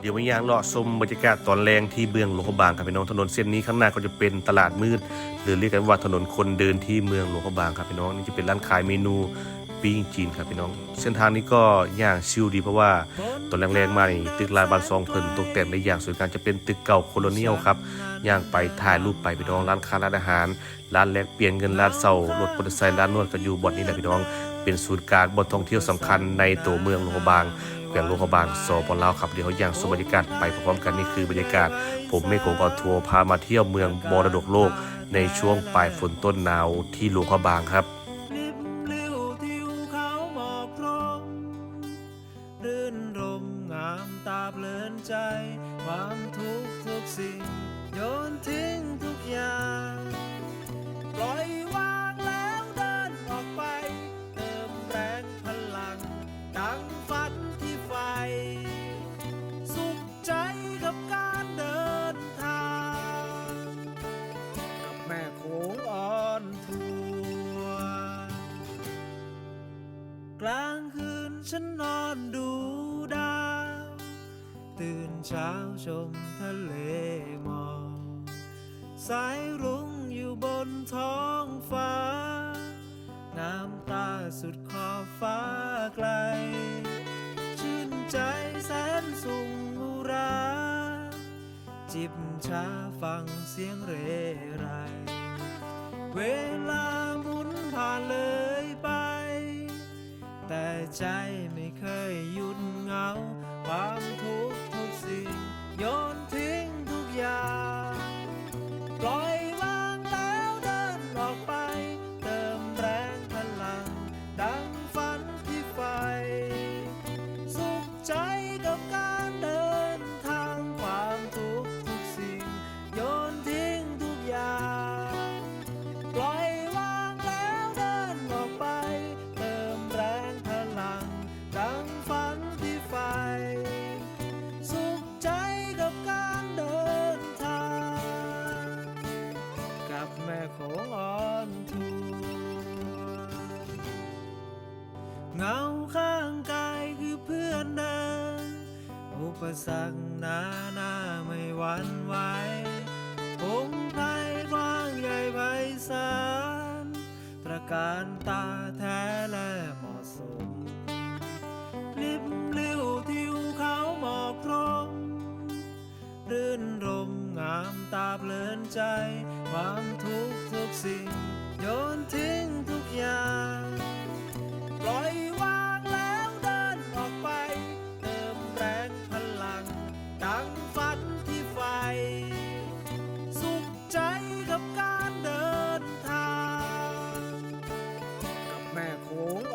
เดี๋ยวมาย่างเลาะชมบรรยากาศตอนแรงที่เมืองหลวงพระบางครับพี่น้องถนนเส้นนี้ข้างหน้าก็จะเป็นตลาดมืด หรือเรียกกันว่าถนนคนเดินที่เมืองหลวงพระบางครับพี่น้องนี่จะเป็นร้านขายเมนูปิ้งจีนครับพี่น้อง เส้นทางนี้ก็ย่างชิลดีเพราะว่าตอนแรงๆมานี่ตึกลายบางซองเพิ่นตกแต่งได้อย่างสวยงามจะเป็นตึกเก่าโคโลเนียลครับย่างไปถ่ายรูปไปพี่น้องร้านค้าร้านอาหาร ร้านแลกเปลี่ยนเงินร้านเซารถมอเตอร์ไซค์ร้านนวดก็อยู่บ่อนนี้แหละพี่น้อง เป็นศูนย์กลางบ่อนท่องเที่ยวสำคัญในตัวเมืองหลวงพระบาง แขวงหลวงพยาบางสปลาวครับเดี๋ยวอย่างสมบรรยากาศไปพร้อมกันนี่คือบรรยากาศ ผมเมฆโกออทัวร์พามาเที่ยวเมืองมรดกโลก ในช่วงปลายฝนต้นหนาวที่หลวงพระบางครับรื่นรมงามตาเพลินใจความทุกข์ กลางคืนฉันนอนดูดาว ตื่นเช้าชมทะเลหมอกสายรุ้งอยู่บนท้องฟ้า น้ำตาสุดขอบฟ้าไกล ชื่นใจแสนสุงอุรา จิบชาฟังเสียงเรไร เวลาหมุนผ่านเลย แต่ใจไม่เคยหยุ ของออนทัวร์เงาข้างกายคือเพื่อนเดินอุปสรรคหนาหน้าไม่หวั่นไหวพงไพรกว้างใหญ่ไพศาลตระการตาแท้และเหมาะสมลิบลิ้วทิวเขาหมอกตรงรื่นรมงามตาเพลินใจความทุกข์ทุก สิ่ง โยนทิ้งทุกอย่าง ปล่อยวางแล้วเดินออกไป เติมแรงพลัง ดังฝันที่ไฟ สุขใจกับการเดินทาง กับแม่โขง